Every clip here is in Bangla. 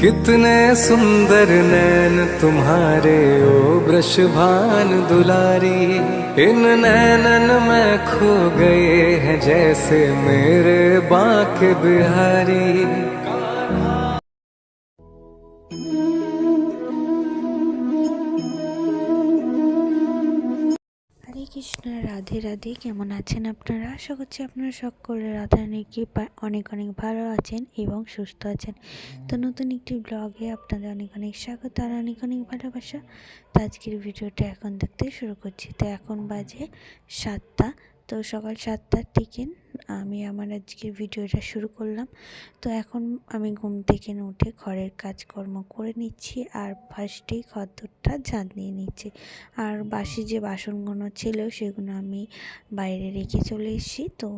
कितने सुंदर नैन तुम्हारे, ओ वृषभान दुलारी। इन नैनन में खो गए हैं जैसे मेरे बाके बिहारी। কৃষ্ণ রাধে রাধে। কেমন আছেন আপনারা? আশা করছি আপনারা সকলে রাধারানীর কৃপায় অনেক অনেক ভালো আছেন এবং সুস্থ আছেন। তো নতুন একটি ব্লগে আপনাদের অনেক অনেক স্বাগত আর অনেক অনেক ভালোবাসা। তো আজকের ভিডিওটা এখন দেখতে শুরু করছি। তো এখন বাজে সাতটা। তো সকাল সাতটার থেকে আমি আমার আজকের ভিডিওটা শুরু করলাম। তো এখন আমি ঘুম থেকে উঠে ঘরের কাজকর্ম করে নিচ্ছি আর ফার্স্টেই খদ্দরটা ঝাঁট দিয়ে নিচ্ছি। আর বাসি যে বাসনগুলো ছিল সেগুলো আমি বাইরে রেখে চলে এসেছি। তো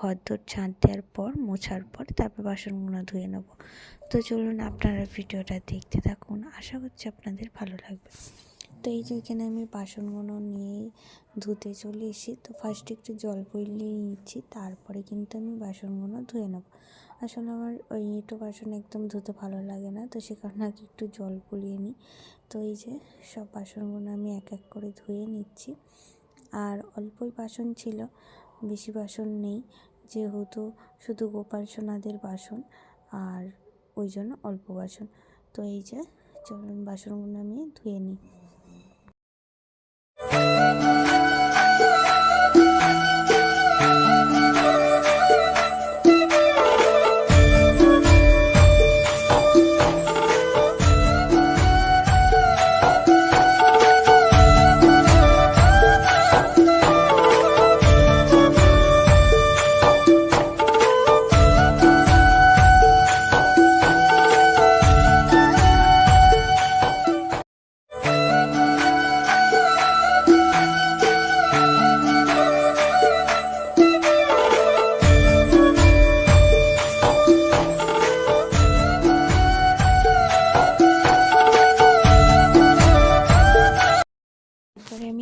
ঘর দোর ঝাঁট দেওয়ার পর, মোছার পর তারপর বাসনগুলো ধুয়ে নেব। তো চলুন আপনারা ভিডিওটা দেখতে থাকুন। আশা করছি আপনাদের ভালো লাগবে। তো এই যে এখানে আমি বাসনগুলো নিয়ে ধুতে চলে এসেছি। তো ফার্স্টে একটু জল পড়লিয়ে নিচ্ছি, তারপরে কিন্তু আমি বাসনগুলো ধুয়ে নেব। আসলে আমার ওই এঁটো বাসন একদম ধুতে ভালো লাগে না, তো সে কারণে আগে একটু জল পুলিয়ে নিই। তো এই যে সব বাসনগুলো আমি এক এক করে ধুয়ে নিচ্ছি। আর অল্পই বাসন ছিল, বেশি বাসন নেই, যেহেতু শুধু গোপাল সোনাদের বাসন আর ওই জন্য অল্প বাসন। তো এই যে চলুন বাসনগুলো আমি ধুয়ে নিই। তারপরে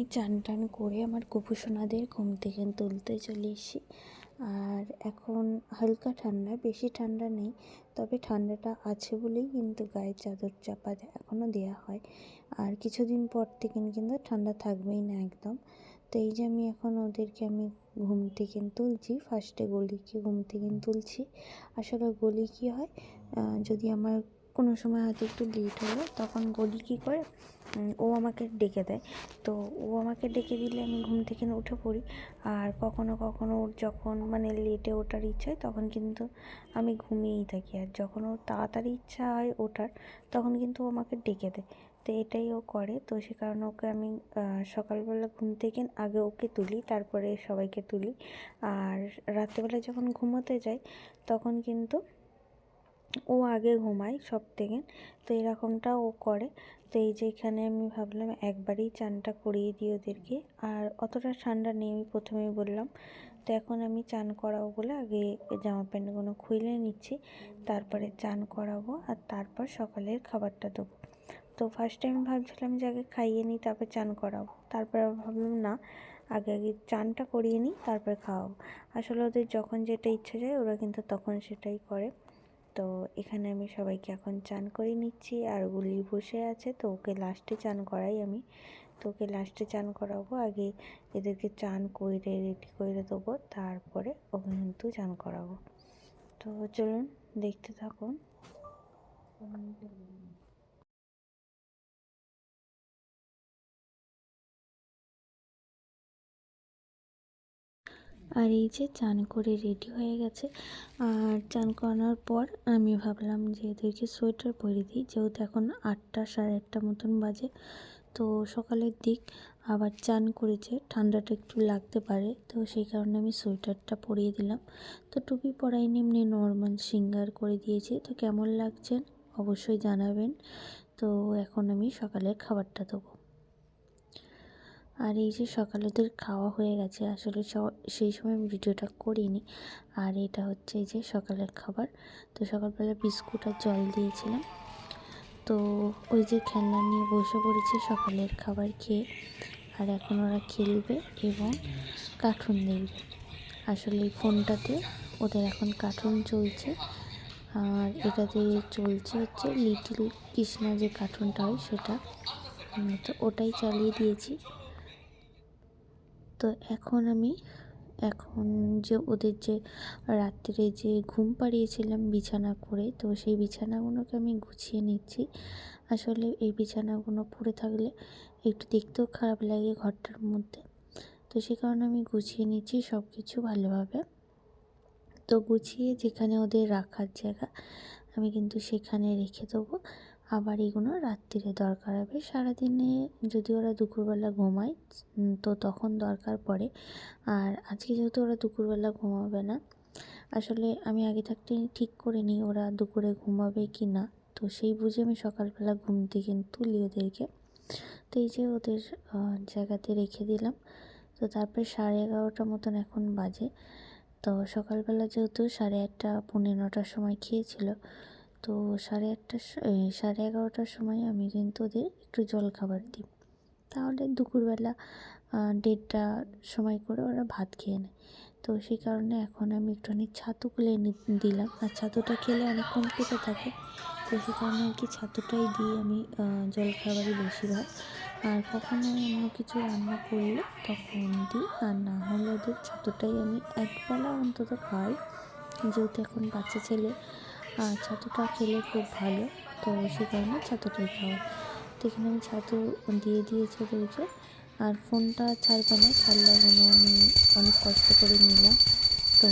আমি চান টান করে আমার কুপুসোনাদের ঘুম থেকে তুলতে চলে এসি আর এখন হালকা ঠান্ডা, বেশি ঠান্ডা নেই, তবে ঠান্ডাটা আছে বলেই কিন্তু গায়ে চাদর চাপা এখনও দেওয়া হয়। আর কিছুদিন পর থেকে কিন্তু ঠান্ডা থাকবেই না একদম। তো এই যে আমি এখন ওদেরকে আমি ঘুম থেকে তুলছি ফার্স্টে গলিকে ঘুম থেকে তুলছি। আসলে গলি কী হয়? যদি আমার কোনো সময় হয়তো একটু লেট হলো, তখন গলি কী করে ও আমাকে ডেকে দেয়। তো ও আমাকে ডেকে দিলে আমি ঘুম থেকে উঠে পড়ি। আর কখনো কখনো ওর যখন মানে লেটে ওঠার ইচ্ছা হয়, তখন কিন্তু আমি ঘুমিয়েই থাকি। আর যখন ওর তাড়াতাড়ি ইচ্ছা হয় ওঠার, তখন কিন্তু ও আমাকে ডেকে দেয়। তো এটাই ও করে। তো সে কারণে ওকে আমি সকালবেলা ঘুম থেকে আগে ওকে তুলি, তারপরে সবাইকে তুলি। আর রাত্রেবেলা যখন ঘুমোতে যাই, তখন কিন্তু ও আগে ঘুমায় সব থেকে। তো এরকমটা ও করে। তো এই যে এখানে আমি ভাবলাম একবারেই চানটা করিয়ে দিই ওদেরকে। আর অতটা ঠান্ডা নেই, আমি প্রথমেই বললাম। তো এখন আমি চান করাবো বলে আগে জামা প্যান্টগুলো খুলে নিচ্ছি, তারপরে চান করাবো আর তারপর সকালের খাবারটা দেবো। তো ফার্স্ট টাইম ভাবছিলাম যে আগে খাইয়ে নিই, তারপর চান করাবো। তারপরে ভাবলাম না, আগে আগে চানটা করিয়ে নিই, তারপরে খাওয়াবো। আসলে ওদের যখন যেটা ইচ্ছে যায়, ওরা কিন্তু তখন সেটাই করে। তো এখানে আমি সবাইকে এখন চান করে নিচ্ছি আর গুলি বসে আছে, তো ওকে লাস্টে চান করাই আমি। তো ওকে লাস্টে চান করাবো, আগে এদেরকে চান করে রেডি করে দেবো, তারপরে ওকে কিন্তু চান করাবো। তো চলুন, দেখতে থাকুন। আর এই যে চান করে রেডি হয়ে গেছে। আর চান করানোর পর আমি ভাবলাম যে এদেরকে সোয়েটার পরে দিই, যেহেতু এখন আটটা, সাড়ে আটটা মতন বাজে। তো সকালের দিক আবার চান করেছে, ঠান্ডাটা একটু লাগতে পারে, তো সেই কারণে আমি সোয়েটারটা পরিয়ে দিলাম। তো টুপি পরাইনি, এমনি নর্মাল সিঙ্গার করে দিয়েছি। তো কেমন লাগছে অবশ্যই জানাবেন। তো এখন আমি সকালের খাবারটা দেবো। আর এই যে সকালে ওদের খাওয়া হয়ে গেছে, আসলে সেই সময় ভিডিওটা করিনি। আর এটা হচ্ছে এই যে সকালের খাবার। তো সকালবেলা বিস্কুট আর জল দিয়েছিলাম। তো ওই যে খেলনা নিয়ে বসে পড়েছে সকালের খাবার খেয়ে। আর এখন ওরা খেলবে এবং কার্টুন দেখবে। আসলে ফোনটাতে ওদের এখন কার্টুন চলছে। আর এটাতে চলছে হচ্ছে লিটল কৃষ্ণা যে কার্টুনটা হয় সেটা। তো ওটাই চালিয়ে দিয়েছি। তো এখন আমি, এখন যে ওদের যে রাত্রে যে ঘুম পাড়িয়েছিলাম বিছানা করে, তো সেই বিছানাগুলোকে আমি গুছিয়ে নিচ্ছি। আসলে এই বিছানাগুলো পড়ে থাকলে একটু দেখতেও খারাপ লাগে ঘরটার মধ্যে। তো সে কারণে আমি গুছিয়ে নিচ্ছি সব কিছু ভালোভাবে। তো গুছিয়ে যেখানে ওদের রাখার জায়গা, আমি কিন্তু সেখানে রেখে দেবো। আবার এগুলো রাত্রিরে দরকার হবে। সারাদিনে যদি ওরা দুপুরবেলা ঘুমায় তো তখন দরকার পড়ে। আর আজকে যেহেতু ওরা দুপুরবেলা ঘুমাবে না, আসলে আমি আগে থাকতে ঠিক করে নিই ওরা দুপুরে ঘুমাবে কি না। তো সেই বুঝে আমি সকালবেলা ঘুম থেকে তুলি ওদেরকে তো এই যে ওদের জায়গাতে রেখে দিলাম। তো তারপরে সাড়ে এগারোটা মতন এখন বাজে। তো সকালবেলা যেহেতু সাড়ে আটটা, পৌনে নটার সময় খেয়েছিল তো সাড়ে আটটার সাড়ে এগারোটার সময় আমি কিন্তু ওদের একটু জল খাবার দিই। তাহলে দুপুরবেলা আহ, দেড়টা সময় করে ওরা ভাত খেয়ে নেয়। তো সেই কারণে এখন আমি একটুখানি ছাতু খুলে দিলাম। আর ছাতুটা খেলে অনেকক্ষণ পেটে থাকে। তো সেই কারণে আর কি ছাতুটাই দিই আমি আহ, জলখাবারই বেশিরভাগ। আর কখনো অন্য কিছু রান্না করলে তখন দিই। আর না হলে ওদের ছাতুটাই আমি একবেলা অন্তত খাই। যেহেতু এখন বাচ্চা ছেলে আর ছাতুটা খেলে খুব ভালো। তো সে কারণে ছাতুটাই খাওয়া। তো এখানে আমি ছাতু দিয়ে দিয়েছি ওদেরকে। আর ফোনটা ছাড়বে না খেলনাগুলো আমি অনেক কষ্ট করে নিলাম। তো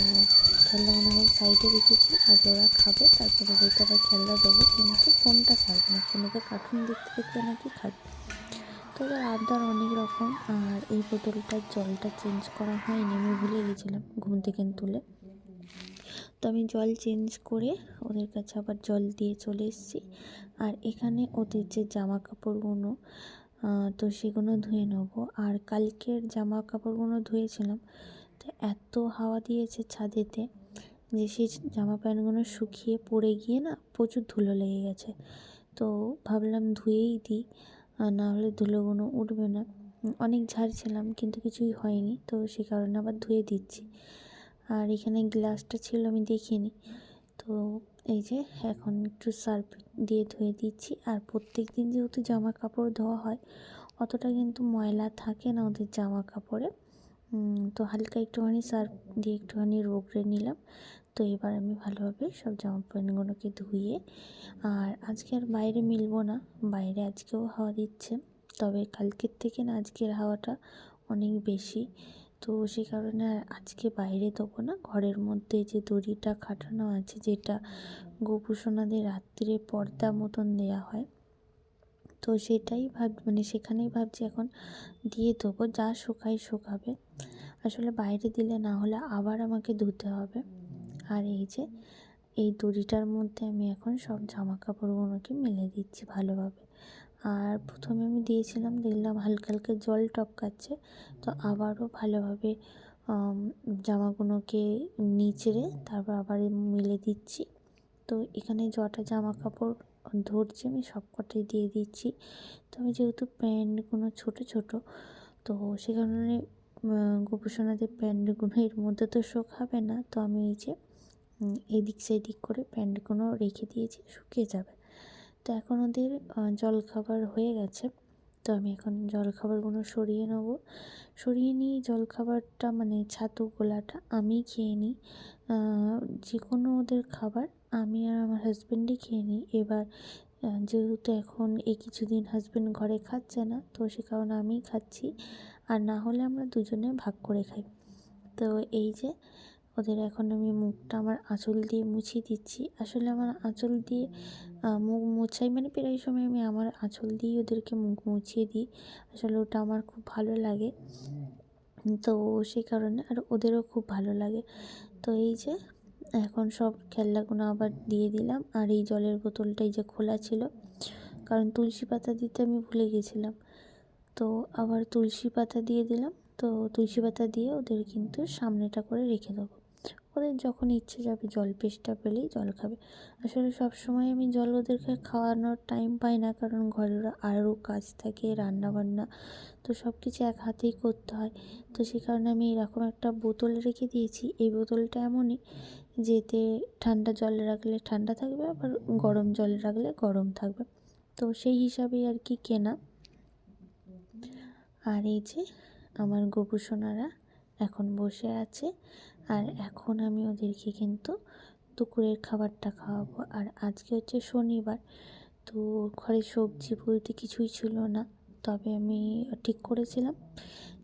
খেলনাগুলো আমি সাইডে রেখেছি, আগে ওরা খাবে, তারপরে ওদেরকে আবার খেলনা দেবো। কিন্তু ফোনটা ছাড়বে না, ফোনেতে কার্টুন দেখতে দেখতে নাকি খাবে। তো এবার আবদার অনেক রকম, আর এই বোতলটার জলটা চেঞ্জ করা হয়নি, আমি ভুলে গেছিলাম ঘুম থেকে তুলে। তো আমি জল চেঞ্জ করে ওদের কাছে আবার জল দিয়ে চলে এসেছি। আর এখানে ওদের যে জামা কাপড়গুলো তো সেগুলো ধুয়ে নেব। আর কালকের জামা কাপড়গুলো ধুয়েছিলাম, তো এত হাওয়া দিয়েছে ছাদেতে যে সেই জামা প্যান্টগুলো শুকিয়ে পড়ে গিয়ে না প্রচুর ধুলো লেগে গেছে। তো ভাবলাম ধুয়েই দিই না হলে ধুলোগুলো উঠবে না। অনেক ঝাড়ছিলাম কিন্তু কিছুই হয়নি, তো সে কারণে আবার ধুয়ে দিচ্ছি। আর এখানে গ্লাসটা ছিল, আমি দেখিনি। তো এই যে এখন একটু সার্ফ দিয়ে ধুয়ে দিচ্ছি। আর প্রত্যেক দিন যেহেতু জামা কাপড় ধোয়া হয়, অতটা কিন্তু ময়লা থাকে না ওদের জামা কাপড়ে তো হালকা একটুখানি সার্ফ দিয়ে একটুখানি রোগড়ে নিলাম। তো এবার আমি ভালোভাবে সব জামা প্যান্টগুলোকে ধুয়ে, আর আজকে আর বাইরে মিলবো না। বাইরে আজকেও হাওয়া দিচ্ছে, তবে কালকের থেকে না আজকের হাওয়াটা অনেক বেশি। তো সে কারণে আর আজকে বাইরে দেবো না। ঘরের মধ্যে যে দড়িটা খাটানো আছে, যেটা গোপুসোনাদের রাত্রিরে পর্দা মতন দেয়া হয়, তো সেটাই ভাব মানে সেখানেই ভাবছি এখন দিয়ে দেবো। যা শুকাই শুকাবে। আসলে বাইরে দিলে না হলে আবার আমাকে ধুতে হবে। আর এই যে, এই দড়িটার মধ্যে আমি এখন সব জামা কাপড়গুলোকে মেলে দিচ্ছি ভালোভাবে। আর প্রথমে আমি দিয়েছিলাম, দেখলাম হালকা হালকা জল টপকাচ্ছে, তো আবারও ভালোভাবে জামাগুলোকে নিচড়ে তারপর আবার মেলে দিচ্ছি। তো এখানে যটা জামা কাপড় ধরছে আমি সব কটাই দিয়ে দিচ্ছি। তো আমি যেহেতু প্যান্টগুলো ছোট ছোট, তো সে কারণে গোপসোনাদের প্যান্টগুলো এর মধ্যে তো শোকাবে না, তো আমি এই যে এদিক সেদিক করে প্যান্টগুলো রেখে দিয়েছি, শুকিয়ে যাবে। তো এখন ওদের জলখাবার হয়ে গেছে। তো আমি এখন জলখাবারগুলো সরিয়ে নেব। সরিয়ে নিয়ে জলখাবারটা মানে ছাতু গোলাটা আমি খেয়ে নিই। যে কোনো ওদের খাবার আমি আর আমার হাজব্যান্ডই খেয়ে নিই। এবার যেহেতু এখন এই কিছুদিন হাজব্যান্ড ঘরে খাচ্ছে না, তো সে কারণে আমিই খাচ্ছি। আর না হলে আমরা দুজনে ভাগ করে খাই। তো এই যে, ওদের এখন আমি মুখটা আমার আঁচল দিয়ে মুছিয়ে দিচ্ছি। আসলে আমার আঁচল দিয়ে মুখ মোছাই মানে প্রায় সময় আমি আমার আঁচল দিয়েই ওদেরকে মুখ মুছিয়ে দিই। আসলে ওটা আমার খুব ভালো লাগে। তো সেই কারণে আর ওদেরও খুব ভালো লাগে। তো এই যে, এখন সব খেলনাগুলো আবার দিয়ে দিলাম। আর এই জলের বোতলটা এই যে খোলা ছিল, কারণ তুলসী পাতা দিতে আমি ভুলে গেছিলাম। তো আবার তুলসী পাতা দিয়ে দিলাম। তো তুলসী পাতা দিয়ে ওদের কিন্তু সামনেটা করে রেখে দেবো। ওদের যখন ইচ্ছে যাবে জল পেস্টা পেলেই জল খাবে। আসলে সব সময় আমি জল ওদেরকে খাওয়ানোর টাইম পাই না, কারণ ঘরের আরও কাজ থাকে রান্না বান্না তো সব কিছু এক হাতেই করতে হয়। তো সে কারণে আমি এরকম একটা বোতল রেখে দিয়েছি। এই বোতলটা এমনই যেতে ঠান্ডা জল রাখলে ঠান্ডা থাকবে, আবার গরম জল রাখলে গরম থাকবে। তো সেই হিসাবেই আর কি কেনা। আর এই যে আমার গোপুসোনারা এখন বসে আছে। আর এখন আমি ওদেরকে কিন্তু দুপুরের খাবারটা খাওয়াবো। আর আজকে হচ্ছে শনিবার, তো ঘরে সবজি বলতে কিছুই ছিল না। তবে আমি ঠিক করেছিলাম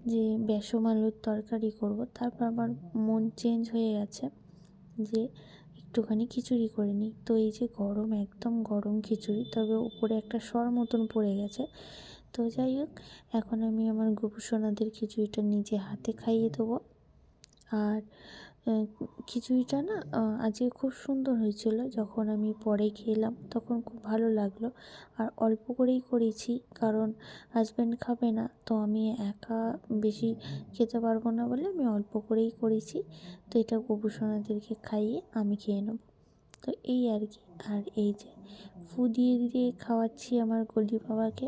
যে বেসম আলুর তরকারি করব। তারপর আমার মন চেঞ্জ হয়ে গেছে যে একটুখানি খিচুড়ি করে নিই। তো এই যে গরম, একদম গরম খিচুড়ি, তবে উপরে একটা সর মতন পড়ে গেছে। তো যাই হোক, এখন আমি আমার গোপুসোনাদের খিচুড়িটা নিজে হাতে খাইয়ে দেবো। আর খিচুড়িটা না আজকে খুব সুন্দর হয়েছিল। যখন আমি পরে খেলাম, তখন খুব ভালো লাগল। আর অল্প করেই করেছি, কারণ হাজব্যান্ড খাবে না, তো আমি একা বেশি খেতে পারব না বলে আমি অল্প করেই করেছি। তো এটা গোপুসোনাদেরকে খাইয়ে আমি খেয়ে নেব। তো এই আর কি। আর এই যে ফু দিয়ে দিয়ে খাওয়াচ্ছি আমার গলি বাবাকে।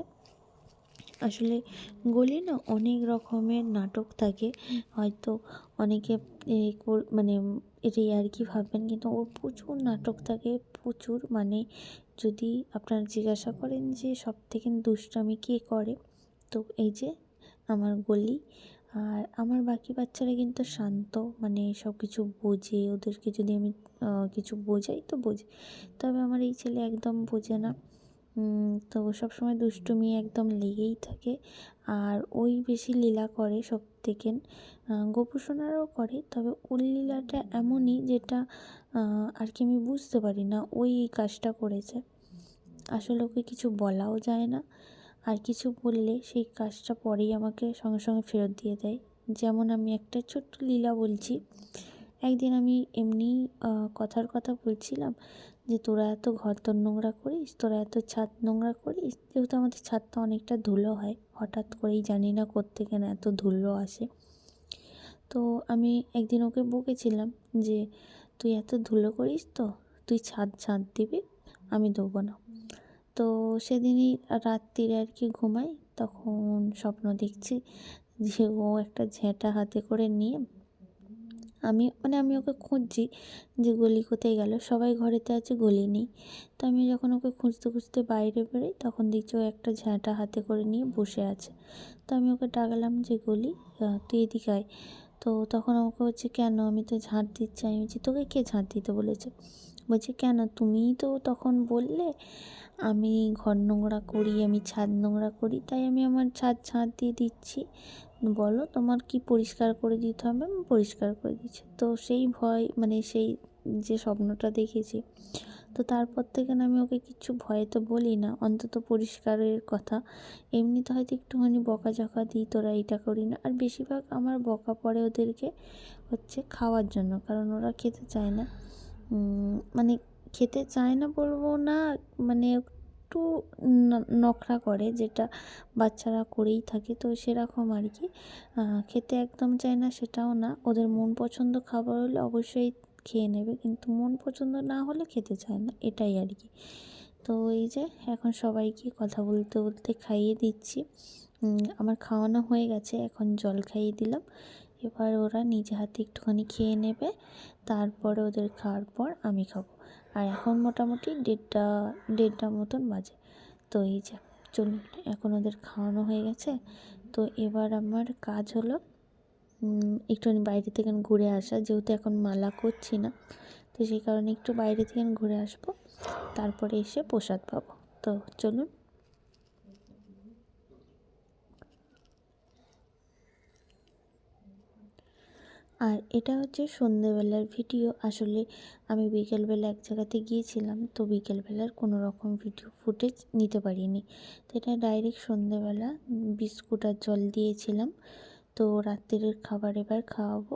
আসলে গলি না অনেক রকমের নাটক থাকে। হয়তো অনেকে মানে এটাই আর কি ভাববেন, কিন্তু ওর প্রচুর নাটক থাকে, প্রচুর। মানে যদি আপনারা জিজ্ঞাসা করেন যে সব থেকে দুষ্টামি কে করে, তো এই যে আমার গলি। আর আমার বাকি বাচ্চারা কিন্তু শান্ত মানে সব কিছু বোঝে। ওদেরকে যদি আমি কিছু বোঝাই তো বোঝে। তবে আমার এই ছেলে একদম বোঝে না। তো সব সময় দুষ্টুমি একদম লেগেই থাকে। আর ওই বেশি লীলা করে সব থেকে গোপুসোনারও করে, তবে ওর লীলাটা এমনই যেটা আর কি আমি বুঝতে পারি না ওই এই কাজটা করেছে। আসলে ওকে কিছু বলাও যায় না। আর কিছু বললে সেই কাজটা পরেই আমাকে সঙ্গে সঙ্গে ফেরত দিয়ে দেয়। যেমন আমি একটা ছোট্ট লীলা বলছি। একদিন আমি এমনি কথার কথা বলছিলাম যে তোরা এত ঘর তোর নোংরা করিস, তোরা এত ছাদ নোংরা করিস, যেহেতু আমাদের ছাদটা অনেকটা ধুলো হয়, হঠাৎ করেই জানি না কোত্থেকে না এত ধুলো আসে। তো আমি একদিন ওকে বকেছিলাম যে, তুই এত ধুলো করিস তো, তুই ছাদ ছাদ দিবি, আমি দেবো না। তো সেদিনই রাত্রিরে আর কি ঘুমাই, তখন স্বপ্ন দেখছি যে ও একটা ঝেঁটা হাতে করে নিয়ে আমি মানে আমি ওকে খুঁজছি যে গলি কোথায় গেল। সবাই ঘরেতে আছে, গলি নেই। তো আমি যখন ওকে খুঁজতে খুঁজতে বাইরে বেরোই, তখন দেখছি ও একটা ঝাঁটা হাতে করে নিয়ে বসে আছে। তো আমি ওকে ডাকলাম যে, গলি তুই এদিকে আয়। তো তখন আমাকে বলছে, কেন? আমি তো ঝাঁট দিচ্ছি। আমি বলছি, তোকে কে ঝাঁট দিতে বলেছে? বলছে, কেন? তুমিই তো তখন বললে, আমি ঘর নোংরা করি, আমি ছাদ নোংরা করি, তাই আমি আমার ছাদ ঝাঁট দিয়ে দিচ্ছি। বলো তোমার কি পরিষ্কার করে দিতে হবে? আমি পরিষ্কার করে দিচ্ছি। তো সেই ভয় মানে সেই যে স্বপ্নটা দেখেছি, তো তারপর থেকে না আমি ওকে কিছু ভয়ে তো বলি না, অন্তত পরিষ্কারের কথা। এমনিতে হয়তো একটুখানি বকা বকাঝকা দিই, তোরা এটা করি না। আর বেশিরভাগ আমার বকা পড়ে ওদেরকে হচ্ছে খাওয়ার জন্য, কারণ ওরা খেতে চায় না। মানে খেতে চায় না বলব না মানে একটু নখরা করে, যেটা বাচ্চারা করেই থাকে, তো সেরকম আর কি। খেতে একদম চায় না, সেটাও না। ওদের মন পছন্দ খাবার হলে অবশ্যই খেয়ে নেবে, কিন্তু মন পছন্দ না হলে খেতে চায় না, এটাই আর কি। তো এই যে, এখন সবাইকে কথা বলতে বলতে খাইয়ে দিচ্ছি। আমার খাওয়ানো হয়ে গেছে, এখন জল খাইয়ে দিলাম। এবার ওরা নিজে হাতে একটুখানি খেয়ে নেবে, তারপরে ওদের খাওয়ার পর আমি খাব। আর এখন মোটামুটি দেড়টা দেড়টা মতন বাজে। তো এই যে, চলুন, এখন ওদের খাওয়ানো হয়ে গেছে। তো এবার আমার কাজ হলো একটু বাইরে থেকে ঘুরে আসা। যেহেতু এখন মালা করছি না, তো সেই কারণে একটু বাইরে থেকে ঘুরে আসব। তারপরে এসে প্রসাদ পাবো। তো চলুন আর এটা হচ্ছে সন্ধেবেলার ভিডিও। আসলে আমি বিকেলবেলা এক জায়গাতে গিয়েছিলাম, তো বিকেলবেলার কোনো রকম ভিডিও ফুটেজ নিতে পারিনি। তো এটা ডাইরেক্ট সন্ধেবেলা বিস্কুট আর জল দিয়েছিলাম। তো রাত্রির খাবার এবার খাওয়াবো।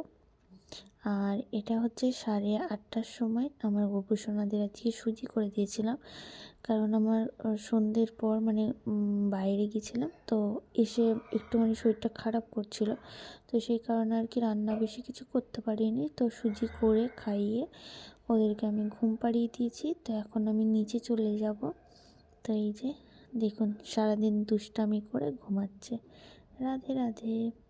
আর এটা হচ্ছে সাড়ে আটটার সময় আমার গোপুসোনাদের আজকে সুজি করে দিয়েছিলাম। কারণ আমার সন্ধ্যের পর মানে বাইরে গেছিলাম। তো এসে একটুখানি শরীরটা খারাপ করছিল। তো সেই কারণে আর কি রান্না বেশি কিছু করতে পারিনি। তো সুজি করে খাইয়ে ওদেরকে আমি ঘুম পাড়িয়ে দিয়েছি। তো এখন আমি নিচে চলে যাব। তো এই যে, দেখুন সারাদিন দুষ্টামি করে ঘুমাচ্ছে। রাধে রাধে।